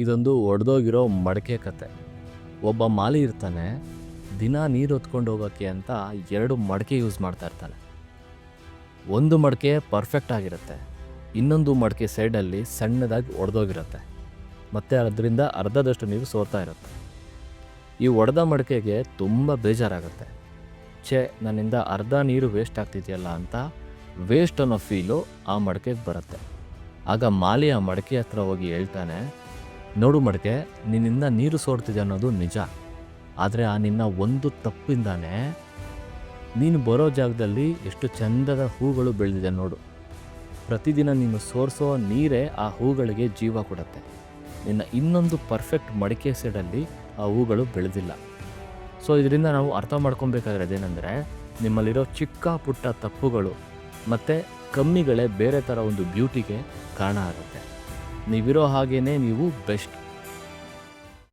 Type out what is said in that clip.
ಇದೊಂದು ಒಡೆದೋಗಿರೋ ಮಡಕೆ ಕತೆ. ಒಬ್ಬ ಮಾಲಿ ಇರ್ತಾನೆ, ದಿನ ನೀರು ಹೊತ್ಕೊಂಡು ಹೋಗೋಕ್ಕೆ ಅಂತ ಎರಡು ಮಡಕೆ ಯೂಸ್ ಮಾಡ್ತಾ ಇರ್ತಾನೆ. ಒಂದು ಮಡಕೆ ಪರ್ಫೆಕ್ಟ್ ಆಗಿರುತ್ತೆ, ಇನ್ನೊಂದು ಮಡಕೆ ಸೈಡಲ್ಲಿ ಸಣ್ಣದಾಗಿ ಒಡೆದೋಗಿರುತ್ತೆ, ಮತ್ತು ಅದರಿಂದ ಅರ್ಧದಷ್ಟು ನೀರು ಸೋರ್ತಾ ಇರುತ್ತೆ. ಈ ಒಡೆದ ಮಡಕೆಗೆ ತುಂಬ ಬೇಜಾರಾಗುತ್ತೆ. ಛೇ, ನನ್ನಿಂದ ಅರ್ಧ ನೀರು ವೇಸ್ಟ್ ಆಗ್ತಿದೆಯಲ್ಲ ಅಂತ ವೇಸ್ಟ್ ಅನ್ನೋ ಫೀಲು ಆ ಮಡಕೆಗೆ ಬರುತ್ತೆ. ಆಗ ಮಾಲಿ ಆ ಮಡಕೆ ಹತ್ರ ಹೋಗಿ ಹೇಳ್ತಾನೆ ನೋಡು ಮಡಕೆ, ನಿನ್ನಿಂದ ನೀರು ಸೋರ್ತಿದೆ ಅನ್ನೋದು ನಿಜ. ಆದರೆ ಆ ನಿನ್ನ ಒಂದು ತಪ್ಪಿಂದಾನೆ ನೀನು ಬರೋ ಜಾಗದಲ್ಲಿ ಎಷ್ಟು ಚಂದದ ಹೂಗಳು ಬೆಳೆದಿದೆ ನೋಡು. ಪ್ರತಿದಿನ ನೀನು ಸೋರಿಸೋ ನೀರೇ ಆ ಹೂಗಳಿಗೆ ಜೀವ ಕೊಡುತ್ತೆ. ನಿನ್ನ ಇನ್ನೊಂದು ಪರ್ಫೆಕ್ಟ್ ಮಡಿಕೆ ಸೈಡಲ್ಲಿ ಆ ಹೂಗಳು ಬೆಳೆದಿಲ್ಲ. ಸೊ ಇದರಿಂದ ನಾವು ಅರ್ಥ ಮಾಡ್ಕೊಬೇಕಾಗಿರೋದೇನೆಂದರೆ ನಿಮ್ಮಲ್ಲಿರೋ ಚಿಕ್ಕ ಪುಟ್ಟ ತಪ್ಪುಗಳು ಮತ್ತು ಕಮ್ಮಿಗಳೇ ಬೇರೆ ಥರ ಒಂದು ಬ್ಯೂಟಿಗೆ ಕಾರಣ ಆಗುತ್ತೆ. ನೀವಿರೋ ಹಾಗೇ ನೀವು ಬೆಸ್ಟ್